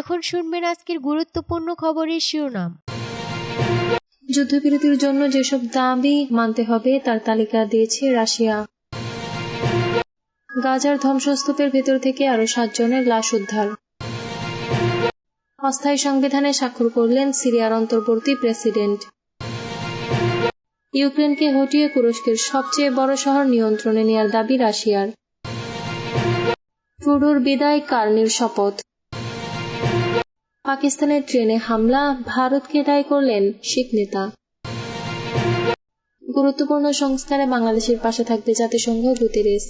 এখন শুনবেন আজকের গুরুত্বপূর্ণ খবরের শিরোনাম। যুদ্ধবিরতির জন্য যেসব দাবি মানতে হবে, তার তালিকা দিয়েছে রাশিয়া। গাজার ধ্বংসস্তূপের ভেতর থেকে আরও সাতজনের লাশ উদ্ধার। অস্থায়ী সংবিধানে স্বাক্ষর করলেন সিরিয়ার অন্তর্বর্তী প্রেসিডেন্ট। ইউক্রেনকে হটিয়ে তুরস্কের সবচেয়ে বড় শহর নিয়ন্ত্রণে নেয়ার দাবি রাশিয়ার। ট্রুডোর বিদায়, কার্নির শপথ। পাকিস্তানের ট্রেনে হামলা, ভারতকে দায়ী করলেন শিখ নেতা। গুরুত্বপূর্ণ সংস্কারে বাংলাদেশের পাশে থাকবে জাতিসংঘ গুতেরেস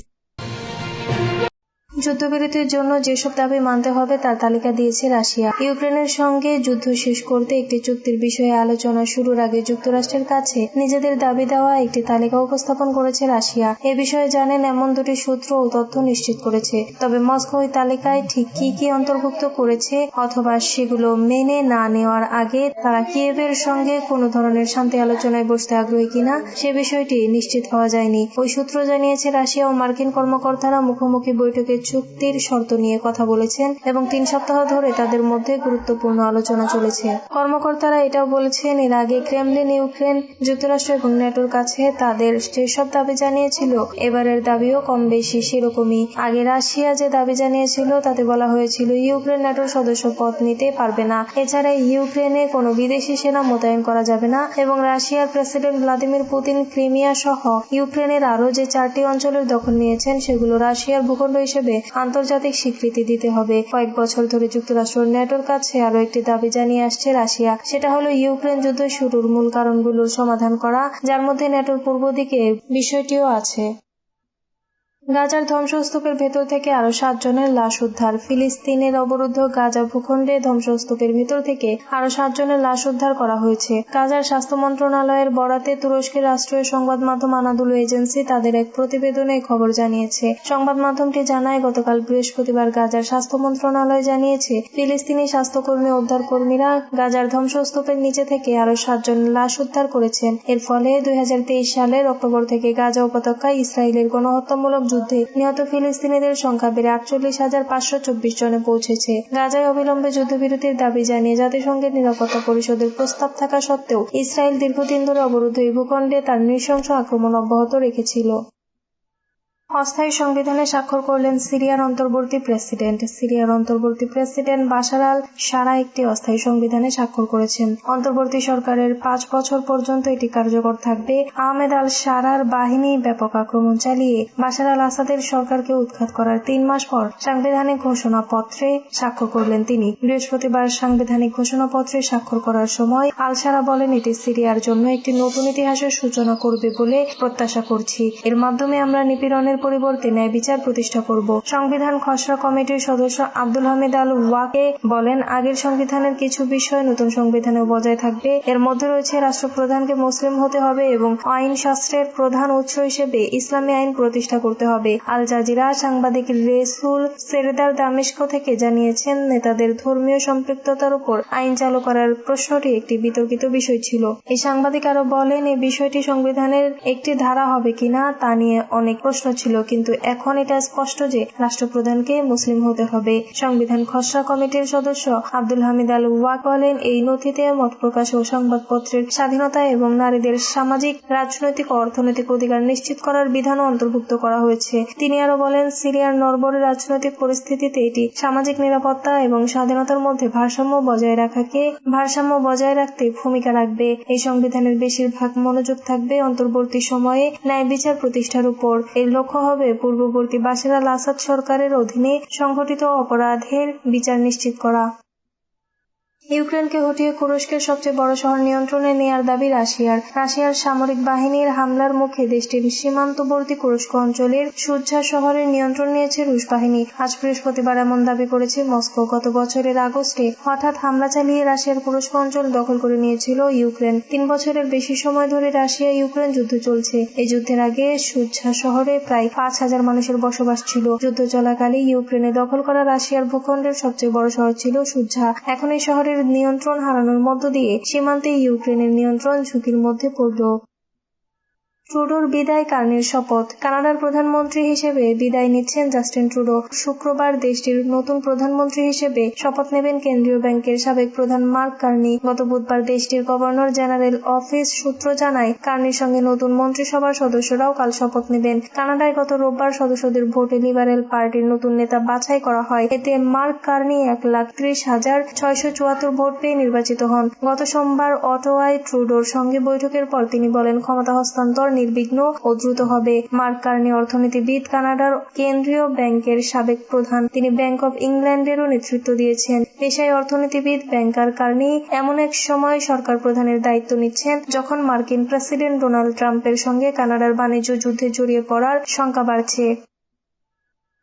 যুদ্ধবিরতির জন্য যেসব দাবি মানতে হবে, তার তালিকা দিয়েছে রাশিয়া। ইউক্রেনের সঙ্গে যুদ্ধ শেষ করতে একটি চুক্তির বিষয়ে আলোচনা শুরুর আগে যুক্তরাষ্ট্রের কাছে নিজেদের দাবি দেওয়া একটি তালিকা উপস্থাপন করেছে রাশিয়া। এ বিষয়ে জানেন, এমন দুটি সূত্র ও তথ্য নিশ্চিত করেছে। তবে মস্কো ওই তালিকায় ঠিক কি কি অন্তর্ভুক্ত করেছে অথবা সেগুলো মেনে না নেওয়ার আগে তারা কিয়েভের সঙ্গে কোনো ধরনের শান্তি আলোচনায় বসতে আগ্রহী কিনা, সে বিষয়টি নিশ্চিত হওয়া যায়নি। ওই সূত্র জানিয়েছে, রাশিয়া ও মার্কিন কর্মকর্তারা মুখোমুখি বৈঠকে চুক্তির শর্ত নিয়ে কথা বলেছেন এবং তিন সপ্তাহ ধরে তাদের মধ্যে গুরুত্বপূর্ণ আলোচনা চলেছে। কর্মকর্তারা এটাও বলেছেন, এর আগে ক্রেমলিন ইউক্রেন যুক্তরাষ্ট্র এবং নেটোর কাছে তাদের যেসব দাবি জানিয়েছিল। এবারের দাবিও কম বেশি সেরকমই। আগে রাশিয়া যে দাবি জানিয়েছিল, তাতে বলা হয়েছিল ইউক্রেন নেটোর সদস্য পদ নিতে পারবে না। এছাড়া ইউক্রেনে কোনো বিদেশি সেনা মোতায়েন করা যাবে না এবং রাশিয়ার প্রেসিডেন্ট ভ্লাদিমির পুতিন ক্রিমিয়া সহ ইউক্রেনের আরও যে চারটি অঞ্চলের দখল নিয়েছেন, সেগুলো রাশিয়ার ভূখণ্ড হিসেবে আন্তর্জাতিক স্বীকৃতি দিতে হবে। কয়েক বছর ধরে যুক্তরাষ্ট্র নেটোর কাছে আরও একটি দাবি জানিয়ে আসছে রাশিয়া। সেটা হলো, ইউক্রেন যুদ্ধ শুরুর মূল কারণগুলোর সমাধান করা, যার মধ্যে নেটোর পূর্ব দিকে বিষয়টিও আছে। গাজার ধ্বংসস্তূপের ভেতর থেকে আরও সাতজনের লাশ উদ্ধার। ফিলিস্তিনের অবরুদ্ধ গাজা ভূখণ্ডে ধ্বংসস্তূপের ভেতর থেকে আরও সাতজনের লাশ উদ্ধার করা হয়েছে। গাজার স্বাস্থ্য মন্ত্রণালয়ের বরাতে তুরস্কের রাষ্ট্রীয় সংবাদ মাধ্যম আনাদুল এজেন্সি তাদের এক প্রতিবেদনে খবর জানিয়েছে। সংবাদ মাধ্যমটি জানায়, গতকাল বৃহস্পতিবার গাজার স্বাস্থ্য মন্ত্রণালয় জানিয়েছে, ফিলিস্তিনি স্বাস্থ্যকর্মী উদ্ধার কর্মীরা গাজার ধ্বংসস্তূপের নিচে থেকে আরও সাতজনের লাশ উদ্ধার করেছেন। এর ফলে দুই হাজার তেইশ সালের অক্টোবর থেকে গাজা উপত্যকায় ইসরায়েলের গণহত্যামূলক যুদ্ধে নিহত ফিলিস্তিনিদের সংখ্যা বেড়ে আটচল্লিশ হাজার পাঁচশো চব্বিশ জনে পৌঁছেছে। গাজায় অবিলম্বে যুদ্ধবিরতির দাবি জানিয়ে জাতিসংঘের নিরাপত্তা পরিষদের প্রস্তাব থাকা সত্ত্বেও ইসরায়েল দীর্ঘদিন ধরে অবরুদ্ধ এই ভূখণ্ডে তার নৃশংস আক্রমণ অব্যাহত রেখেছিল। অস্থায়ী সংবিধানে স্বাক্ষর করলেন সিরিয়ার অন্তর্বর্তী প্রেসিডেন্ট। সিরিয়ার অন্তর্বর্তী প্রেসিডেন্ট বাশার আল সারা একটি অস্থায়ী সংবিধানে স্বাক্ষর করেছেন। অন্তর্বর্তী সরকারের পাঁচ বছর পর্যন্ত এটি কার্যকর থাকবে। আহমেদ আল সারার বাহিনী ব্যাপক আক্রমণ চালিয়ে বাশার আল আসাদের সরকারকে উৎখাত করার তিন মাস পর সাংবিধানিক ঘোষণাপত্রে স্বাক্ষর করলেন তিনি। বৃহস্পতিবার সাংবিধানিক ঘোষণাপত্রে স্বাক্ষর করার সময় আল সারা বলেন, এটি সিরিয়ার জন্য একটি নতুন ইতিহাসের সূচনা করবে বলে প্রত্যাশা করছি। এর মাধ্যমে আমরা নিপীড়নের পরিবর্তে ন্যায় বিচার প্রতিষ্ঠা করব। সংবিধান খসড়া কমিটির সদস্য আব্দুল হামিদ আল ওয়াকে বলেন, আগের সংবিধানের কিছু বিষয় নতুন সংবিধানেও বজায় থাকবে। এর মধ্যে রয়েছে রাষ্ট্রপ্রধানকে মুসলিম হতে হবে এবং আইন শাস্ত্রের প্রধান উৎস হিসেবে ইসলামী আইন প্রতিষ্ঠা করতে হবে। আল জাজিরা সাংবাদিক রেসুল সেরেদার দামেস্ক থেকে জানিয়েছেন, নেতাদের ধর্মীয় সম্পৃক্ততার উপর আইন চালু করার প্রশ্নটি একটি বিতর্কিত বিষয় ছিল। এই সাংবাদিক আরও বলেন, এই বিষয়টি সংবিধানের একটি ধারা হবে কিনা তা নিয়ে অনেক প্রশ্ন ছিল। কিন্তু এখন এটা স্পষ্ট যে রাষ্ট্রপ্রধানকে মুসলিম হতে হবে। সংবিধান খসড়া কমিটির সদস্য আব্দুল হামিদ আল ওয়াক বলেন, এই নথিতে মত প্রকাশ ও সংবাদপত্রের স্বাধীনতা এবং নারীদের সামাজিক, রাজনৈতিক ও অর্থনৈতিক অধিকার নিশ্চিত করার বিধানও অন্তর্ভুক্ত করা হয়েছে। তিনি আরও বলেন, সিরিয়ার নরবরে রাজনৈতিক পরিস্থিতিতে এটি সামাজিক নিরাপত্তা এবং স্বাধীনতার মধ্যে ভারসাম্য বজায় রাখাকে ভারসাম্য বজায় রাখতে ভূমিকা রাখবে। এই সংবিধানের বেশিরভাগ মনোযোগ থাকবে অন্তর্বর্তী সময়ে ন্যায় বিচার প্রতিষ্ঠার উপর। এর লক্ষ্য হবে। পূর্ববর্তী বাশার আল আসাদ সরকারের অধীনে সংঘটিত অপরাধের বিচার নিশ্চিত করা। ইউক্রেনকে হটিয়ে তুরস্কের সবচেয়ে বড় শহর নিয়ন্ত্রণে নেয়ার দাবি রাশিয়ার। রাশিয়ার সামরিক বাহিনীর হামলার মুখে দেশটির সীমান্তবর্তী কুরস্ক অঞ্চলের সুজ্জা শহরের নিয়ন্ত্রণ নিয়েছে রুশ বাহিনী। আজ বৃহস্পতিবার এমন দাবি করেছে মস্কো। গত বছরের আগস্টে হঠাৎ হামলা চালিয়ে রাশিয়ার কুরস্ক অঞ্চল দখল করে নিয়েছিল ইউক্রেন। তিন বছরের বেশি সময় ধরে রাশিয়া ইউক্রেন যুদ্ধ চলছে। এই যুদ্ধের আগে সুজ্জা শহরে প্রায় পাঁচ হাজার মানুষের বসবাস ছিল। যুদ্ধ চলাকালে ইউক্রেনে দখল করা রাশিয়ার ভূখণ্ডের সবচেয়ে বড় শহর ছিল সুজ্জা এখন এই শহরের নিয়ন্ত্রণ হারানোর মধ্য দিয়ে সীমান্তে ইউক্রেনের নিয়ন্ত্রণ ঝুঁকির মধ্যে পড়ল। ট্রুডোর বিদায় কার্নির শপথ। কানাডার প্রধানমন্ত্রী হিসেবে বিদায় নিচ্ছেন জাস্টিন ট্রুডো। শুক্রবার দেশটির নতুন প্রধানমন্ত্রী হিসেবে শপথ নেবেন কেন্দ্রীয় ব্যাংকের সাবেক প্রধান মার্ক কার্নি। গত বুধবার দেশটির গভর্নর জেনারেল অফিস সূত্র জানায়, কার্নির সঙ্গে নতুন মন্ত্রিসভার সদস্যরাও কাল শপথ নেবেন। কানাডায় গত রোববার সদস্যদের ভোটে লিবারেল পার্টির নতুন নেতা বাছাই করা হয়। এতে মার্ক কার্নি এক লাখ ত্রিশ হাজার ছয়শো চুয়াত্তর ভোট পেয়ে নির্বাচিত হন। গত সোমবার অটোয়ায় ট্রুডোর সঙ্গে বৈঠকের পর তিনি বলেন, ক্ষমতা হস্তান্তর নির্বিঘ্ন ও দ্রুত হবে। মার্ক কার্নি অর্থনীতিবিদ কানাডার কেন্দ্রীয় ব্যাংকের সাবেক প্রধান। তিনি ব্যাংক অব ইংল্যান্ডেরও নেতৃত্ব দিয়েছেন। পেশায় অর্থনীতিবিদ ব্যাংকার কার্নি এমন এক সময় সরকার প্রধানের দায়িত্ব নিচ্ছেন, যখন মার্কিন প্রেসিডেন্ট ডোনাল্ড ট্রাম্পের সঙ্গে কানাডার বাণিজ্য যুদ্ধে জড়িয়ে পড়ার শঙ্কা বাড়ছে।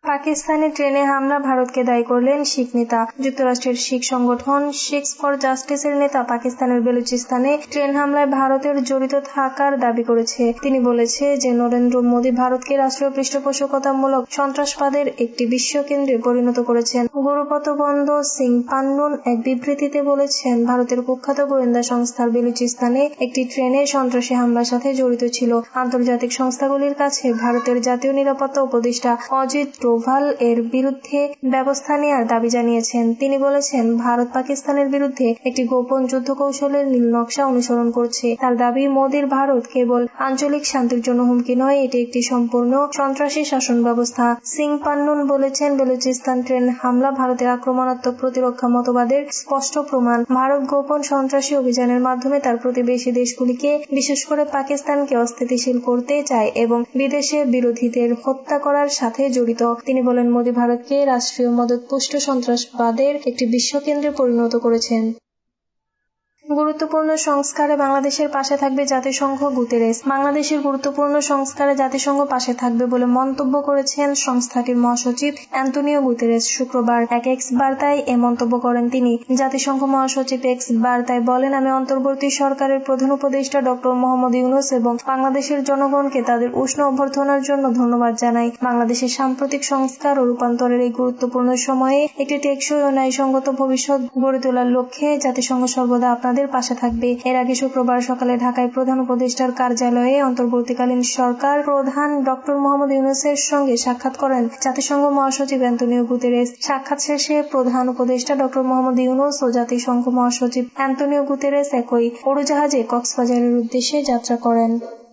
পাকিস্তানি ট্রেনে হামলা, ভারতকে দায়ী করলেন শিখ নেতা। যুক্তরাষ্ট্রের শিখ সংগঠন শিখস ফর জাস্টিসের নেতা পাকিস্তানের বেলুচিস্তানে ট্রেন হামলায় ভারতের জড়িত থাকার দাবি করেছে। তিনি বলেছে যে, নরেন্দ্র মোদী ভারতকে রাষ্ট্রীয় পৃষ্ঠপোষকতামূলক সন্ত্রাসবাদের একটি বিশ্ব কেন্দ্রে পরিণত করেছেন। গুরুপত বন্ধ সিং পান্নুন এক বিবৃতিতে বলেছেন, ভারতের কুখ্যাত গোয়েন্দা সংস্থার বেলুচিস্তানে একটি ট্রেনে সন্ত্রাসী হামলার সাথে জড়িত ছিল। আন্তর্জাতিক সংস্থাগুলির কাছে ভারতের জাতীয় নিরাপত্তা উপদেষ্টা অজিত ডোভাল এর বিরুদ্ধে ব্যবস্থা নেওয়ার দাবি জানিয়েছেন। তিনি বলেছেন, ভারত পাকিস্তানের বিরুদ্ধে একটি গোপন যুদ্ধ কৌশলের নীল নকশা অনুসরণ করছে। তার দাবি, মোদীর ভারত কেবল আঞ্চলিক শান্তির জন্য হুমকি নয়, এটি একটি সম্পূর্ণ সন্ত্রাসী শাসন ব্যবস্থা। সিং পান্নুন বলেছেন, বেলুচিস্তান ট্রেন হামলা ভারতের আক্রমণাত্মক প্রতিরক্ষা মতবাদের স্পষ্ট প্রমাণ। ভারত গোপন সন্ত্রাসী অভিযানের মাধ্যমে তার প্রতিবেশী দেশগুলিকে, বিশেষ করে পাকিস্তানকে অস্থিতিশীল করতে চায় এবং বিদেশে বিরোধীদের হত্যা করার সাথে জড়িত। তিনি বলেন মোদী ভারতকে রাষ্ট্রীয় মদতপুষ্ট সন্ত্রাসবাদের একটি বিশ্বকেন্দ্রে পরিণত করেছেন। গুরুত্বপূর্ণ সংস্কারে বাংলাদেশের পাশে থাকবে জাতিসংঘ গুতেরেস। বাংলাদেশের গুরুত্বপূর্ণ সংস্কারে জাতিসংঘ পাশে থাকবে বলে মন্তব্য করেছেন সংস্থাটির মহাসচিব অ্যান্টনিও গুতেরেস শুক্রবার। এক এক্স বার্তায় এ মন্তব্য করেন তিনি। জাতিসংঘ মহাসচিব এক্স বার্তায় বলেন, আমি অন্তর্বর্তী সরকারের প্রধান উপদেষ্টা ডক্টর মোহাম্মদ ইউনুস এবং বাংলাদেশের জনগণকে তাদের উষ্ণ অভ্যর্থনার জন্য ধন্যবাদ জানাই। বাংলাদেশের সাম্প্রতিক সংস্কার ও রূপান্তরের এই গুরুত্বপূর্ণ সময়ে একটি টেকসই ও ন্যায়সঙ্গত ভবিষ্যৎ গড়ে তোলার লক্ষ্যে জাতিসংঘ সর্বদা আপনাদের আপনাদের পাশে থাকবে। এর আগে শুক্রবার সকালে ঢাকায় প্রধান উপদেষ্টার কার্যালয়ে অন্তর্বর্তীকালীন সরকার প্রধান ডক্টর মোহাম্মদ ইউনুসের সঙ্গে সাক্ষাৎ করেন। জাতিসংঘ মহাসচিব অ্যান্টনিও গুতেরেস। সাক্ষাৎ শেষে প্রধান উপদেষ্টা ডক্টর মোহাম্মদ ইউনুস ও জাতিসংঘ মহাসচিব অ্যান্টনিও গুতেরেস একই উড়োজাহাজে কক্সবাজারের উদ্দেশ্যে যাত্রা করেন।